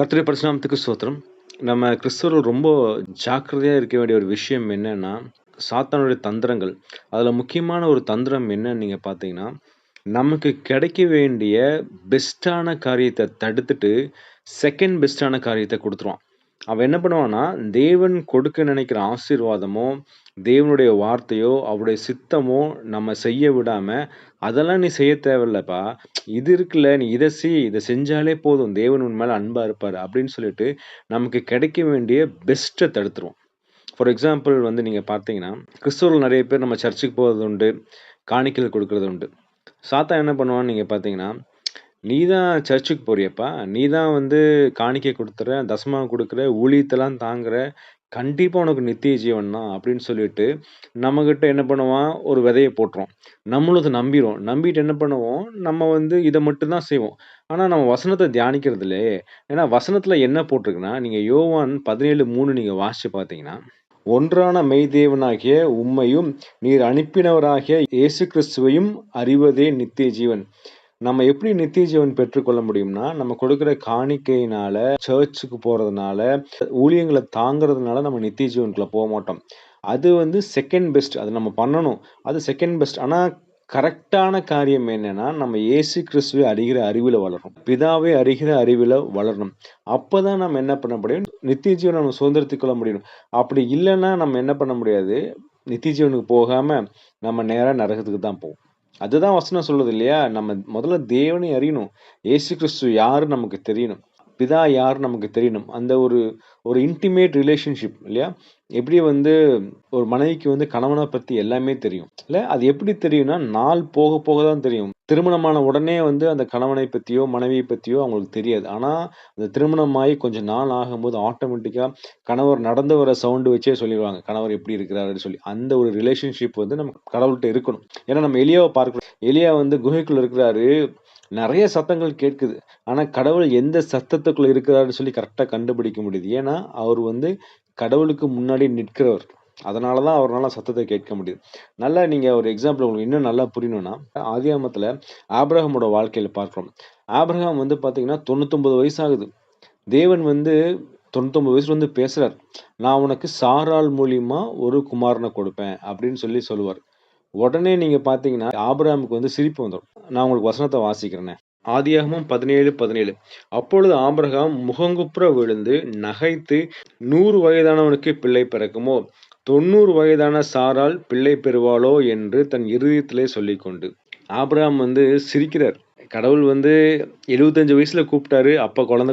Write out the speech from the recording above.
கத்திரி பரிசுனாமத்துக்கு சோத்திரம் நம்ம கிறிஸ்தவர்கள் ரொம்ப ஜாக்கிரதையாக இருக்க வேண்டிய ஒரு விஷயம் என்னன்னா, சாத்தானுடைய தந்திரங்கள். அதில் முக்கியமான ஒரு தந்திரம் என்னன்னு நீங்கள் பார்த்தீங்கன்னா, நமக்கு கிடைக்க வேண்டிய பெஸ்ட்டான காரியத்தை தடுத்துட்டு, செகண்ட் பெஸ்ட்டான காரியத்தை கொடுத்துருவோம் அவன் என்ன பண்ணுவான்னா, தேவன் கொடுக்க நினைக்கிற ஆசீர்வாதமோ, தேவனுடைய வார்த்தையோ, அவருடைய சித்தமோ நம்ம செய்ய விடாமல் "அதெல்லாம் நீ செய்ய தேவையில்லப்பா. இது இருக்குல்ல, நீ இதை செய். இதை செஞ்சாலே போதும். தேவன் உன் மேலே அன்பாக இருப்பார் அப்படின்னு சொல்லிட்டு, நமக்கு கிடைக்க வேண்டிய பெஸ்ட்டை தடுத்துருவோம் ஃபார் எக்ஸாம்பிள் வந்து நீங்கள் பார்த்தீங்கன்னா, கிறிஸ்தவர்கள் நிறைய பேர் நம்ம சர்ச்சுக்கு போகிறது உண்டு. காணிக்கல் கொடுக்கறது உண்டு. சாத்தா என்ன பண்ணுவான்னு நீங்கள் பார்த்தீங்கன்னா, "நீ தான் சர்ச்சுக்கு போறியேப்பா. நீ தான் வந்து காணிக்கை குடுத்துற, தசமபாகம் குடுக்குற, ஊழியத்தெல்லாம் தாங்குற. கண்டிப்பா உனக்கு நித்திய ஜீவன் தான்." அப்படின்னு சொல்லிட்டு, நம்மகிட்ட என்ன பண்ணுவான், ஒரு விதைய போட்டுருவான். நம்மளும் அத நம்பிருவோம். நம்பிட்டு என்ன பண்ணுவோம், நம்ம வந்து இத மட்டும் தான் செய்வோம். ஆனா நம்ம வசனத்த தியானிக்கிறது இல்லையே. ஏன்னா வசனத்துல என்ன போட்டிருக்குன்னா, நீங்க யோவான் 17:3 நீங்க வாசிச்சு பார்த்தீங்கன்னா, "ஒன்றான மெய் தேவனாகிய உம்மையும், நீர் அனுப்பினவராகிய இயேசு கிறிஸ்துவையும் அறிவதே நித்திய ஜீவன்." நம்ம எப்படி நித்திய ஜீவன் பெற்றுக்கொள்ள முடியும்னா, நம்ம கொடுக்குற காணிக்கையினால, சர்ச்சுக்கு போறதுனால, ஊழியங்களை தாங்குறதுனால நம்ம நித்திய ஜீவனுக்குள்ள போமாட்டோம். அது வந்து செகண்ட் பெஸ்ட். அது நம்ம பண்ணணும். அது செகண்ட் பெஸ்ட். ஆனால் கரெக்டான காரியம் என்னன்னா, நம்ம ஏசு கிறிஸ்துவை அறிகிற அறிவில் வளரணும். பிதாவை அறிகிற அறிவில் வளரணும். அப்போ தான் நம்ம என்ன பண்ண முடியும், நித்திய ஜீவன நம்ம சுதந்திரத்தை கொள்ள முடியும். அப்படி இல்லைன்னா நம்ம என்ன பண்ண முடியாது, நித்திய ஜீவனுக்கு போகாமல் நம்ம நேராக நரகத்துக்கு தான் போவோம். அதுதான் வசனம் சொல்லுது இல்லையா? நம்ம முதல்ல தேவனை அறியணும். ஏசு கிறிஸ்து யாரு நமக்கு தெரியணும். பிதா யார் நமக்கு தெரியணும். அந்த ஒரு ஒரு இன்டிமேட் ரிலேஷன்ஷிப் இல்லையா? எப்படி வந்து ஒரு மனைவிக்கு வந்து கணவனை பற்றி எல்லாமே தெரியும். இல்லை அது எப்படி தெரியும்னா, நாள் போக போக தான் தெரியும். திருமணமான உடனே வந்து அந்த கணவனை பத்தியோ, மனைவியை பத்தியோ அவங்களுக்கு தெரியாது. ஆனா, அந்த திருமணமாகி கொஞ்சம் நாள் ஆகும்போது ஆட்டோமேட்டிக்கா கணவர் நடந்து வர சவுண்ட் வச்சே சொல்லிருவாங்க. கணவர் எப்படி இருக்கிறாருன்னு சொல்லி. அந்த ஒரு ரிலேஷன்ஷிப் வந்து நம்ம கடவுள்ட்ட இருக்கணும். ஏன்னா நம்ம எலியாவ பார்க்கிறோம். எலியா வந்து குகைக்குள்ள இருக்கிறாரு. நெறைய சத்தங்கள் கேட்குது. ஆனா கடவுள் எந்த சத்தத்துக்குள்ள இருக்கிறாருன்னு சொல்லி கரெக்ட்டா கண்டுபிடிக்க முடியுது. ஏன்னா, அவர் வந்து கடவுளுக்கு முன்னாடி நிற்கிறவர். அதனால தான் அவரால் சத்தத்தை கேட்க முடியுது. நல்லா நீங்கள் ஒரு எக்ஸாம்பிள் உங்களுக்கு இன்னும் நல்லா புரியணும்னா, ஆதியாமத்தில் ஆபிரகாமோட வாழ்க்கையில் பார்க்குறோம் ஆபிரகாம் வந்து பார்த்தீங்கன்னா 99 வயசு ஆகுது. தேவன் வந்து 99 வயசுல வந்து பேசுகிறார் "நான் உனக்கு சாரால் மூலியமா ஒரு குமாரனை கொடுப்பேன்." அப்படின்னு சொல்லி சொல்லுவார். உடனே நீங்கள் பார்த்தீங்கன்னா, ஆபிரகாமுக்கு வந்து சிரிப்பு வந்துடும் நான் உங்களுக்கு வசனத்தை வாசிக்கிறேனே. ஆதியாகமும் பதினேழு பதினேழு அப்பொழுது ஆபிரகாம் முகங்குப்புற விழுந்து நகைத்து, நூறு வயதானவனுக்கு பிள்ளை பிறக்குமோ? 90 வயதான சாரால் பிள்ளை பெறுவாளோ?" என்று தன் இருதயத்திலே சொல்லிக்கொண்டு. ஆபிரகாம் வந்து சிரிக்கிறார். கடவுள் வந்து 75 வயசுல கூப்பிட்டாரு. அப்ப குழந்தை